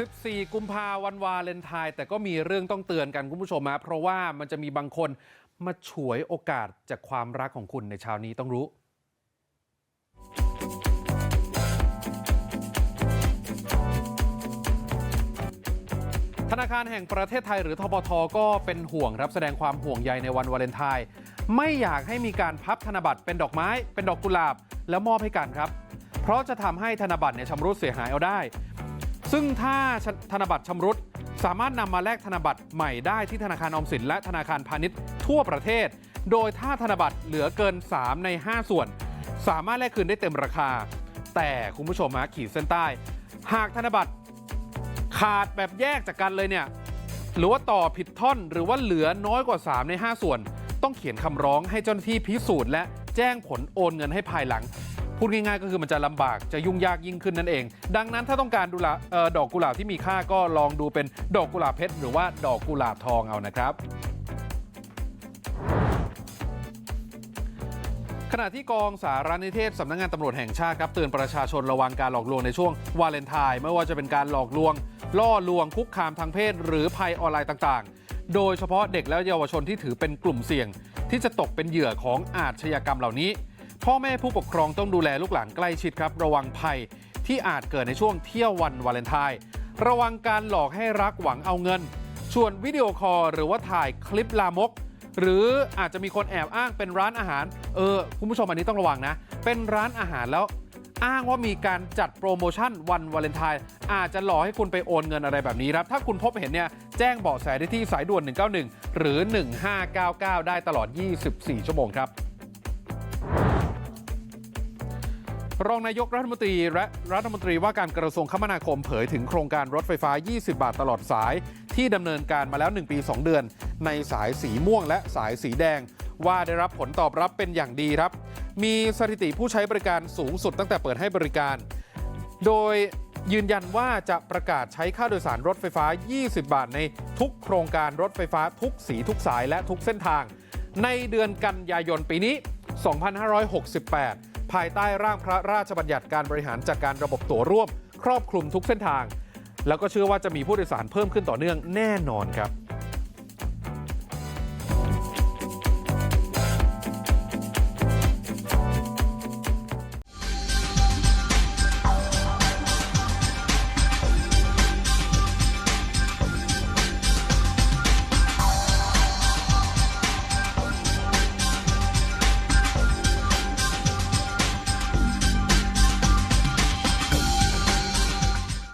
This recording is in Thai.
14 กุมภาวันวาเลนไทน์แต่ก็มีเรื่องต้องเตือนกันคุณผู้ชมนะเพราะว่ามันจะมีบางคนมาฉวยโอกาสจากความรักของคุณในเช้านี้ต้องรู้ ธนาคารแห่งประเทศไทยหรือทบทก็เป็นห่วงครับแสดงความห่วงใยในวันวาเลนไทน์ไม่อยากให้มีการพับธนบัตรเป็นดอกไม้ เป็นดอกกุหลาบ แล้วมอบให้กันครับ เพราะจะทำให้ธนบัตรเนี่ยชำรุดเสียหายเอาได้ ซึ่งถ้าธนบัตรชำรุดสามารถนำมาแลกธนบัตรใหม่ได้ที่ธนาคารออมสินและธนาคารพาณิชย์ทั่วประเทศ โดยถ้าธนบัตรเหลือเกิน 3 ใน 5 ส่วน สามารถแลกคืนได้เต็มราคา แต่คุณผู้ชมฮะขีดเส้นใต้ หากธนบัตรขาดแบบแยกจากกันเลยเนี่ยหรือว่าต่อผิดท่อนหรือว่าเหลือน้อยกว่า 3 ใน 5 ส่วน ต้องเขียนคำร้องให้เจ้าหน้าที่พิสูจน์และแจ้งผลโอนเงินให้ภายหลัง พูดง่ายๆ ก็คือมันจะลำบากจะยุ่งยากยิ่งขึ้นนั่นเอง ดังนั้นถ้าต้องการดูแลเอ่อดอกกุหลาบที่มีค่าก็ลองดูเป็นดอกกุหลาบเพชรหรือว่าดอกกุหลาบทองเอานะครับขณะที่กองสารนิเทศสำนักงานตำรวจแห่งชาติครับเตือนประชาชนระวังการหลอกลวงในช่วงวาเลนไทน์ไม่ว่าจะเป็นการหลอกลวง ล่อลวงคุกคามทางเพศ หรือภัยออนไลน์ต่างๆ โดยเฉพาะเด็กและเยาวชนที่ถือเป็นกลุ่มเสี่ยง ที่จะตกเป็นเหยื่อของอาชญากรรมเหล่านี้ พ่อแม่ผู้ปกครองต้องดูแลลูกหลานใกล้ชิดครับ ระวังภัยที่อาจเกิดในช่วงเที่ยววันวาเลนไทน์ระวังการหลอกให้รักหวังเอาเงิน ชวนวิดีโอคอลหรือว่าถ่ายคลิปลามก หรืออาจจะมีคนแอบอ้างเป็นร้านอาหาร เออคุณผู้ชมอันนี้ต้องระวังนะ เป็นร้านอาหารแล้ว อ้างว่ามีการจัดโปรโมชั่นวันวาเลนไทน์อาจจะหลอกให้คุณไปโอนเงินอะไรแบบนี้ครับ ถ้าคุณพบเห็นเนี่ยแจ้งเบาะแสได้ที่สายด่วน 191 หรือ 1599 ได้ตลอด 24 ชั่วโมงครับ รองนายกรัฐมนตรีและรัฐมนตรีว่าการกระทรวงคมนาคมเผยถึงโครงการรถไฟฟ้า 20 บาทตลอดสาย ที่ดำเนินการมาแล้ว 1 ปี 2 เดือน ในสายสีม่วงและสายสีแดง ว่าได้รับผลตอบรับเป็นอย่างดีครับ มีสถิติผู้ใช้บริการสูงสุดตั้งแต่เปิดให้บริการ โดยยืนยันว่าจะประกาศใช้ค่าโดยสารรถไฟฟ้า 20 บาทในทุกโครงการรถไฟฟ้าทุกสีทุกสายและทุกเส้นทาง ในเดือนกันยายนปีนี้ 2568 ภายใต้ร่างพระราชบัญญัติการบริหารจัดการระบบตั๋วร่วม ครอบคลุมทุกเส้นทาง แล้วก็เชื่อว่าจะมีผู้โดยสารเพิ่มขึ้นต่อเนื่องแน่นอนครับ